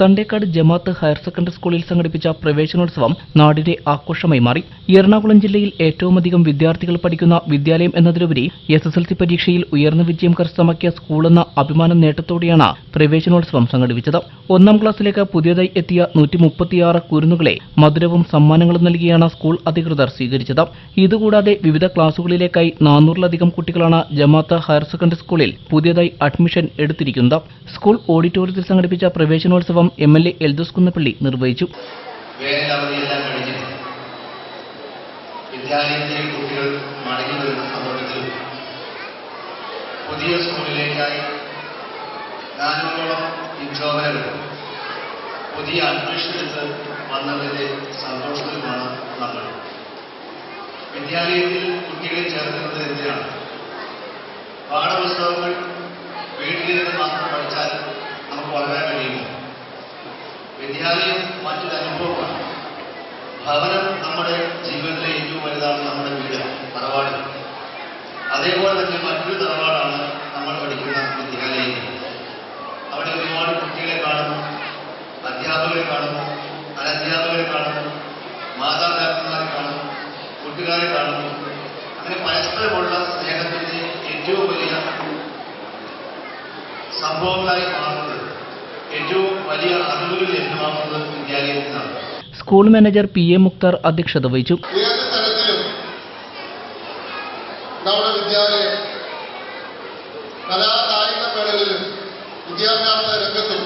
തണ്ടേക്കാട് ജമാഅത്ത് higher secondary സ്കൂളിൽ സംഘടിപ്പിച്ച പ്രവേശനോത്സവം നാടിന്റെ ആഘോഷമായി മാറി. എറണാകുളം ജില്ലയിൽ ഏറ്റവുമധികം വിദ്യാർത്ഥികൾ പഠിക്കുന്ന വിദ്യാലയം എന്നതിലുപരി എസ് എസ് എൽ സി പരീക്ഷയിൽ ഉയർന്ന വിജയം കരസ്ഥമാക്കിയ സ്കൂളെന്ന അഭിമാന നേട്ടത്തോടെയാണ് പ്രവേശനോത്സവം സംഘടിപ്പിച്ചത്. ഒന്നാം ക്ലാസ്സിലേക്ക് പുതിയതായി എത്തിയ നൂറ്റി മുപ്പത്തിയാറ് കുരുന്നുകളെ മധുരവും സമ്മാനങ്ങളും നൽകിയാണ് സ്കൂൾ അധികൃതർ സ്വീകരിച്ചത്. ഇതുകൂടാതെ വിവിധ ക്ലാസുകളിലേക്കായി നാനൂറിലധികം കുട്ടികളാണ് ജമാഅത്ത് ഹയർ സെക്കൻഡറി സ്കൂളിൽ പുതിയതായി അഡ്മിഷൻ എടുത്തിരിക്കുന്നത്. സ്കൂൾ ഓഡിറ്റോറിയത്തിൽ സംഘടിപ്പിച്ച പ്രവേശനോത്സവം M L A Eldhose Kunnappilly നിർവഹിച്ചു കുട്ടികൾ പുതിയ സ്കൂളിലേക്കായി നാനൂറോളം വിദ്യാപകരുകൾ പുതിയ അഡ്മിഷൻ എടുത്ത് വന്നതിന്റെ നമ്മൾ. വിദ്യാലയത്തിൽ കുട്ടികളെ ചേർക്കുന്നത് എന്തിനാണ്? പാഠപുസ്തകങ്ങൾ മറ്റൊരു അനുഭവമാണ് ഭവനം നമ്മുടെ ജീവിതത്തിലെ ഏറ്റവും വലുതാണ് നമ്മുടെ വീട് തറവാട്. അതേപോലെ തന്നെ മറ്റൊരു തറവാടാണ് നമ്മൾ പഠിക്കുന്ന വിദ്യാലയം. അവിടെ ഒരുപാട് കുട്ടികളെ കാണുന്നു അധ്യാപകരെ കാണുന്നു അനധ്യാപകരെ കാണുന്നു മാതാപിതാക്കന്മാരെ കാണുന്നു കൂട്ടുകാരെ കാണുന്നു. അങ്ങനെ പരസ്പരമുള്ള സ്നേഹത്തിന്റെ ഏറ്റവും വലിയ സംഭവങ്ങളായി മാറുന്നത് ഏറ്റവും വലിയ അറിവുകൾ ലഭ്യമാകുന്നത് വിദ്യാലയത്തിലാണ് school manager P A Mukthar അധ്യക്ഷത വഹിച്ചു. നമ്മുടെ വിദ്യാലയം കലാ കായിക മേളകളിലും വിദ്യാഭ്യാസ രംഗത്തും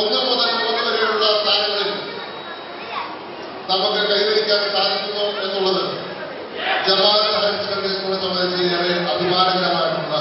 ഒന്ന് മുതൽ മൂന്ന് വരെയുള്ള സ്ഥാനങ്ങളിൽ നമുക്ക് കൈവരിക്കാൻ സാധിക്കുന്നു എന്നുള്ളത് ജമാഅത്ത് ഹയർ സെക്കൻഡറി സ്കൂളിനെ സംബന്ധിച്ച് ഏറെ അഭിമാനകരമായിട്ടുള്ള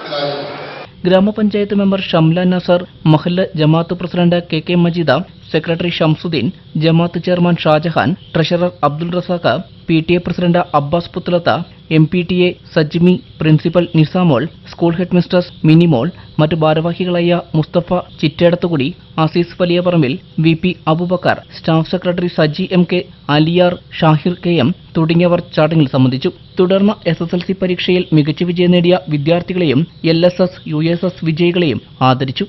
ഒരു കാര്യമാണ്. ഗ്രാമപഞ്ചായത്ത് മെമ്പർ ഷംല നസർ മഹല്ല് ജമാഅത്ത് president K K Majeed secretary Shamsuddin Jamaat chairman Shahjahan treasurer Abdul Razak P T A president Abbas Puthalath M P T A Sajmi principal Nisamol school head mistress Minimol മറ്റ് ഭാരവാഹികളായ Musthafa Chittedathukudi Azeez Valiyaparambil V P Abubakar staff secretary Saji M K Aliyar Shahir K M തുടങ്ങിയവർ ചടങ്ങിൽ സംബന്ധിച്ചു. തുടർന്ന് S S L C പരീക്ഷയിൽ മികച്ച വിജയം നേടിയ വിദ്യാർത്ഥികളെയും L S S U S S വിജയികളെയും ആദരിച്ചു.